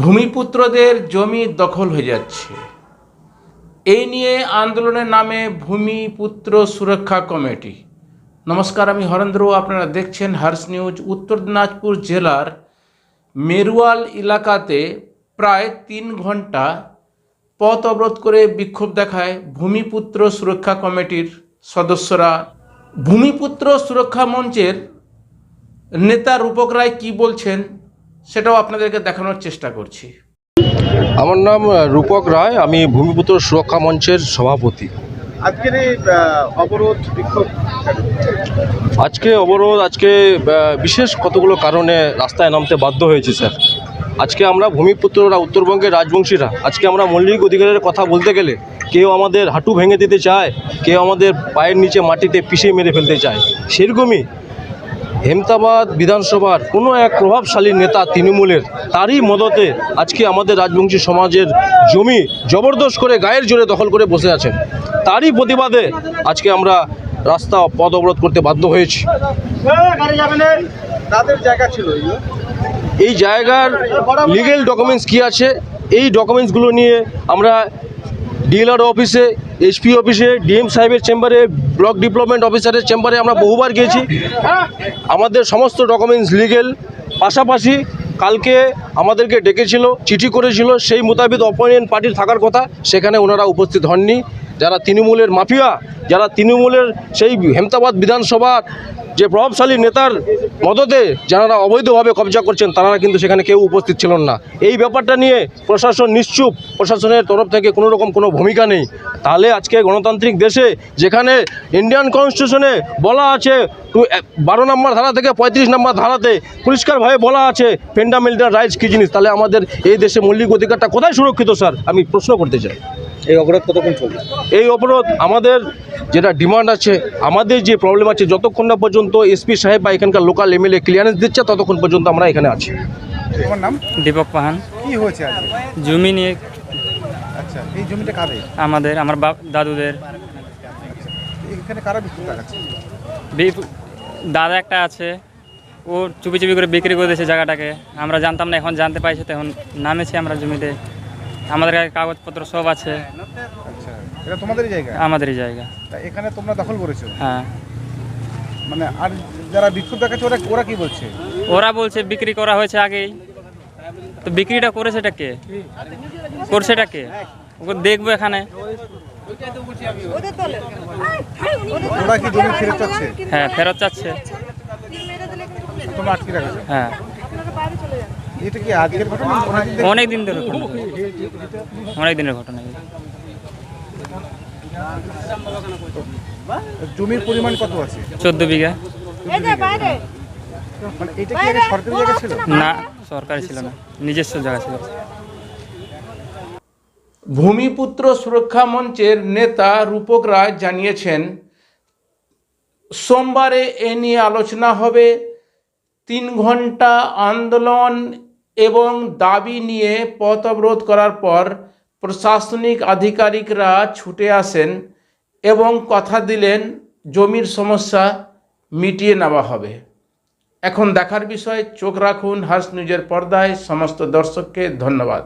ভূমিপুত্রদের জমি দখল হয়ে যাচ্ছে। এই নিয়ে আন্দোলনের নামে ভূমিপুত্র সুরক্ষা কমিটি। নমস্কার, আমি হরেন্দ্র। আপনারা দেখছেন হার্স নিউজ, উত্তর দিনাজপুর জেলার মেরুয়াল এলাকাতে প্রায় তিন ঘণ্টা পথ অবরোধ করে বিক্ষোভ দেখায় ভূমিপুত্র সুরক্ষা কমিটির সদস্যরা। ভূমিপুত্র সুরক্ষা মঞ্চের নেতা রূপক রায় কী বলছেন? সেটাও আপনাদেরকে দেখানোর চেষ্টা করছি। আমার নাম রূপক রায় আমি ভূমিপুত্র সুরক্ষা মঞ্চের সভাপতি। আজকের এই অবরোধ বিক্ষোভ আজকে অবরোধ আজকে বিশেষ কতগুলো কারণে রাস্তায় নামতে বাধ্য হয়েছে স্যার। আজকে আমরা ভূমিপুত্ররা উত্তরবঙ্গের রাজবংশীরা আজকে আমরা মৌলিক অধিকারের কথা বলতে গেলে কেউ আমাদের হাঁটু ভেঙে দিতে চায় কেউ আমাদের পায়ের নিচে মাটিতে পিষে মেরে ফেলতে চায়। সেরকমই হেমতাবাদ বিধানসভার কোনো এক প্রভাবশালী নেতা তৃণমূলের তারই মদতে আজকে আমাদের রাজবংশী সমাজের জমি জবরদস্ত করে গায়ের জোরে দখল করে বসে আছেন। তারই প্রতিবাদে আজকে আমরা রাস্তা পথ অবরোধ করতে বাধ্য হয়েছি। এই জায়গার লিগেল ডকুমেন্টস কি আছে? এই ডকুমেন্টসগুলো নিয়ে আমরা ডিএলআর অফিসে এসপি অফিসে, ডিএম সাহেবের চেম্বারে, ব্লক ডেভেলপমেন্ট অফিসারের চেম্বারে আমরা বহুবার গিয়েছি। আমাদের সমস্ত ডকুমেন্টস লিগেল। পাশাপাশি কালকে আমাদেরকে ডেকেছিল, চিঠি করেছিল, সেই মোতাবেক অপোনেন্ট পার্টির থাকার কথা, সেখানে ওনারা উপস্থিত হননি। যারা তৃণমূলের মাফিয়া, যারা তৃণমূলের সেই হেমতাবাদ বিধানসভার যে প্রভাবশালী নেতার মদতে যারা অবৈধভাবে কবজা করছেন, তারা কিন্তু সেখানে কেউ উপস্থিত ছিলেন না। এই ব্যাপারটা নিয়ে প্রশাসন নিশ্চুপ, প্রশাসনের তরফ থেকে কোনো রকম কোনো ভূমিকা নেই। তাহলে আজকে গণতান্ত্রিক দেশে যেখানে ইন্ডিয়ান কনস্টিটিউশনে বলা আছে বারো নম্বর ধারা থেকে পঁয়ত্রিশ নম্বর ধারাতে পরিষ্কারভাবে বলা আছে ফেন্ডামেন্টাল রাইটস কী জিনিস? তাহলে আমাদের এই দেশে মৌলিক অধিকারটা কোথায় সুরক্ষিত, স্যার? আমি প্রশ্ন করতে চাই। এই অবরোধ কতক্ষণ চলবে? এই অবরোধ আমাদের যেটা ডিমান্ড আছে আমাদের যে প্রবলেম আছে যতক্ষণ না পর্যন্ত এসপি সাহেব বা এখানকার লোকাল এমএলএ ক্লিয়ারেন্স দিচ্ছে ততক্ষণ পর্যন্ত আমরা এখানে আছি। তোমার নাম? দীপক পাহান। কি হয়েছে জমি নিয়ে আচ্ছা এই জমিটা কাদের? আমাদের আমার বাপ দাদুদের। এখানে কারা বিক্ষোভ দেখাচ্ছে বি- দাদা একটা আছে ও চুপি চুপি করে বিক্রি করে দিয়েছে জায়গাটাকে। আমরা জানতাম না এখন জানতে পাইছি তো এখন নামেছি আমরা জমিতে। আমাদের কাছে কাগজপত্র সব আছে। আচ্ছা এটা তোমাদেরই জায়গা? আমাদেরই জায়গা। তা এখানে তোমরা দখল করেছ? হ্যাঁ। মানে আর যারা বিক্ষোভ দেখাচ্ছে ওরা ওরা কি বলছে? ওরা বলছে বিক্রি করা হয়েছে আগেই। তো বিক্রিটা করেছে এটা কে? করছে এটা কে? ওকে দেখব এখানে। ওরা কি জমি ফেরত চাচ্ছে? হ্যাঁ ফেরত চাচ্ছে। তোমরা আটকে রাখছো হ্যাঁ। এটা কি আজকের ঘটনা? অনেক দিন ধরে অনেক দিনের ঘটনা। জমির পরিমাণ কত আছে? চোদ্দ বিঘা। মানে এটা কি সরকারি জায়গা ছিল? না সরকারি ছিল না। নিজস্ব জায়গা ছিল। ভূমিপুত্র সুরক্ষা মঞ্চের নেতা রূপক রায় জানিয়েছেন সোমবারে এ নিয়ে আলোচনা হবে। তিন ঘণ্টা আন্দোলন এবং দাবি নিয়ে পথ অবরোধ করার পর প্রশাসনিক আধিকারিকরা ছুটে আসেন এবং কথা দিলেন, জমির সমস্যা মিটিয়ে নেওয়া হবে। এখন দেখার বিষয়, চোখ রাখুন হার্স নিউজের পর্দায়, সমস্ত দর্শককে ধন্যবাদ।